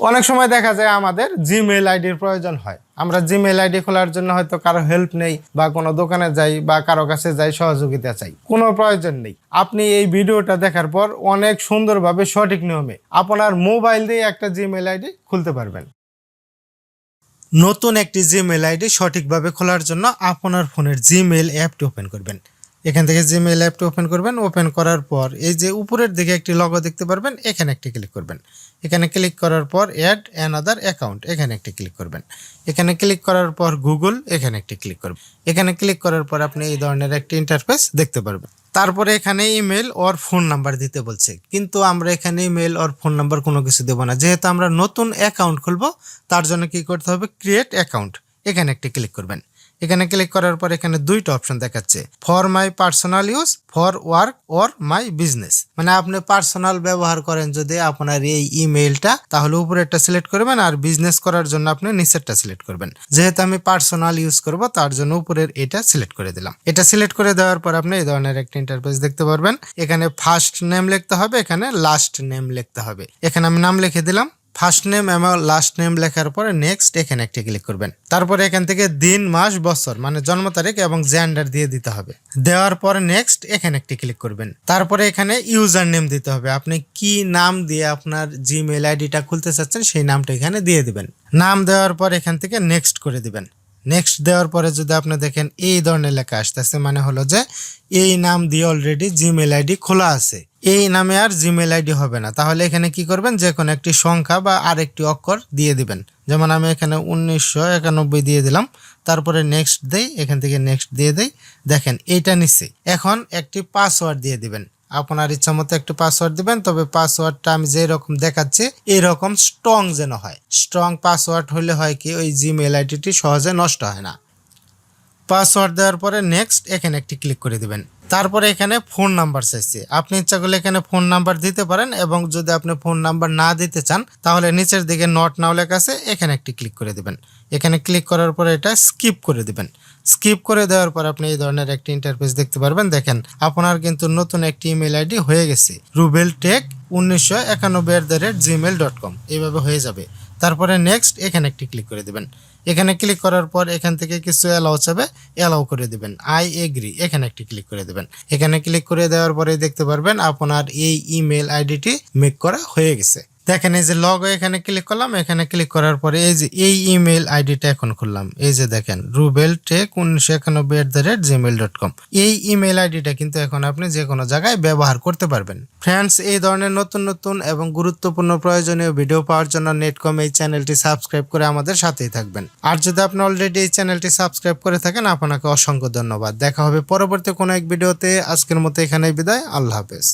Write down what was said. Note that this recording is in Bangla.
অনেক সময় দেখা যায় আমাদের জিমেল আইডির প্রয়োজন হয়। আমরা জিমেল আইডি খোলার জন্য হয়তো কারও হেল্প নেই বা কোনো দোকানে যাই বা কারও কাছে যাই সহযোগিতা চাই। কোনো প্রয়োজন নেই। আপনি এই ভিডিওটা দেখার পর অনেক সুন্দরভাবে সঠিক নিয়মে আপনার মোবাইল দিয়ে একটা জিমেল আইডি খুলতে পারবেন। নতুন একটি জিমেল আইডি সঠিকভাবে খোলার জন্য আপনার ফোনের জিমেল অ্যাপটি ওপেন করবেন। এখান থেকে জিমেল অ্যাপটি ওপেন করবেন। ওপেন করার পর এই যে উপরের দিকে একটি লগো দেখতে পারবেন, এখানে একটি ক্লিক করবেন। এখানে ক্লিক করার পর অ্যাড অ্যানাদার অ্যাকাউন্ট এখানে একটি ক্লিক করবেন। এখানে ক্লিক করার পর গুগল এখানে একটি ক্লিক করবেন। এখানে ক্লিক করার পর আপনি এই ধরনের একটি ইন্টারফেস দেখতে পারবেন। তারপরে এখানে ইমেল ওর ফোন নাম্বার দিতে বলছে। কিন্তু আমরা এখানে ইমেল ওর ফোন নাম্বার কোনো কিছু দেবো না। যেহেতু আমরা নতুন অ্যাকাউন্ট খুলবো, তার জন্য কি করতে হবে? ক্রিয়েট অ্যাকাউন্ট এখানে একটি ক্লিক করবেন। এখানে ক্লিক করার পর এখানে দুইটা অপশন দেখাচ্ছে। For my personal use for work or my business মানে আপনি পার্সোনাল ব্যবহার করেন যদি আপনার এই ইমেইলটা তাহলে উপরেরটা সিলেক্ট করবেন আর বিজনেস করার জন্য আপনি নিচেরটা সিলেক্ট করবেন। যেহেতু আমি পার্সোনাল ইউজ করব, তার জন্য উপরের এটা সিলেক্ট করে দিলাম। এটা সিলেক্ট করে দেওয়ার পর আপনি এই ধরনের একটা ইন্টারফেস দেখতে পারবেন। এখানে ফার্স্ট নেম লিখতে হবে, এখানে লাস্ট নেম লিখতে হবে। এখানে আমি নাম লিখে দিলাম। ফার্স্ট নেম এবং লাস্ট নেম লেখার পরে নেক্সট এখানে একটি ক্লিক করবেন। তারপরে এখান থেকে দিন, মাস, বছর মানে জন্ম তারিখ এবং জেন্ডার দিয়ে দিতে হবে। দেওয়ার পরে নেক্সট এখানে একটি ক্লিক করবেন। তারপরে এখানে ইউজার নেম দিতে হবে। আপনি কি নাম দিয়ে আপনার জিমেল আইডিটা খুলতে চাচ্ছেন সেই নামটা এখানে দিয়ে দিবেন। নাম দেওয়ার পর এখান থেকে নেক্সট করে দিবেন। নেক্সট দেওয়ার পরে যদি আপনি দেখেন এই ধরনের লেখা আসতেছে মানে হলো যে এই নাম দিয়ে অলরেডি জিমেল আইডি খোলা আছে। এই নামে আর জিমেল আইডি হবে না। তাহলে এখানে কি করবেন? যে কোনো একটি সংখ্যা বা আরেকটি অক্ষর দিয়ে দিবেন। যেমন আমি এখানে উনিশশো একানব্বই দিয়ে দিলাম, তারপরে নেক্সট দেই, এখান থেকে নেক্সট দিয়ে দেই। দেখেন, এইটা নিচ্ছে। এখন একটি পাসওয়ার্ড দিয়ে দিবেন। আপনার ইচ্ছা মতো একটি পাসওয়ার্ড দিবেন, তবে পাসওয়ার্ডটা আমি যে রকম দেখাচ্ছি এরকম স্ট্রং যেন হয়। স্ট্রং পাসওয়ার্ড হলে হয় কি, ওই জিমেল আইডিটি সহজে নষ্ট হয় না। পাসওয়ার্ড দেওয়ার পরে নেক্সট এখানে একটি ক্লিক করে দিবেন। তারপরে এখানে ফোন নাম্বার চাইছে। আপনি ইচ্ছা করলে এখানে ফোন নাম্বার দিতে পারেন এবং যদি আপনি ফোন নাম্বার না দিতে চান, তাহলে নিচের দিকে নট নাও লেখা আছে, এখানে একটি ক্লিক করে দিবেন। এখানে ক্লিক করার পরে এটা স্কিপ করে দিবেন। স্কিপ করে দেওয়ার পর আপনি এই ধরনের একটি ইন্টারফেস দেখতে পারবেন। দেখেন, আপনার কিন্তু নতুন একটি ইমেল আইডি হয়ে গেছে। রুবেল টেক উনিশশো একানব্বই at the rate Gmail dot com এইভাবে হয়ে যাবে। তারপরে নেক্সট এখানে একটি ক্লিক করে দেবেন। এখানে ক্লিক করার পর এখান থেকে কিছু অ্যালাউ চাবে অ্যালাউ করে দেবেন। আই এগ্রি এখানে একটি ক্লিক করে দেবেন। এখানে ক্লিক করে দেওয়ার পরে দেখতে পারবেন আপনার এই ইমেল আইডিটি মেক করা হয়ে গেছে। দেখেন এই যে লগ এখানে ক্লিক করলাম, এখানে ক্লিক করার পরে এই যে এই ইমেল আইডিটা এখন খুললাম। এই যে দেখেন রুবেল টেক উনিশশো একানব্বই at the rate Gmail dot com এই ইমেল আইডিটা কিন্তু এখন আপনি যে কোনো জায়গায় ব্যবহার করতে পারবেন। ফ্রেন্ডস এই ধরনের নতুন নতুন এবং গুরুত্বপূর্ণ প্রয়োজনীয় ভিডিও পাওয়ার জন্য নেটকম এই চ্যানেলটি সাবস্ক্রাইব করে আমাদের সাথেই থাকবেন। আর যদি আপনি অলরেডি এই চ্যানেলটি সাবস্ক্রাইব করে থাকেন, আপনাকে অসংখ্য ধন্যবাদ। দেখা হবে পরবর্তী কোনো এক ভিডিওতে আজকের মতো এখানেই বিদায়। আল্লাহ হাফেজ।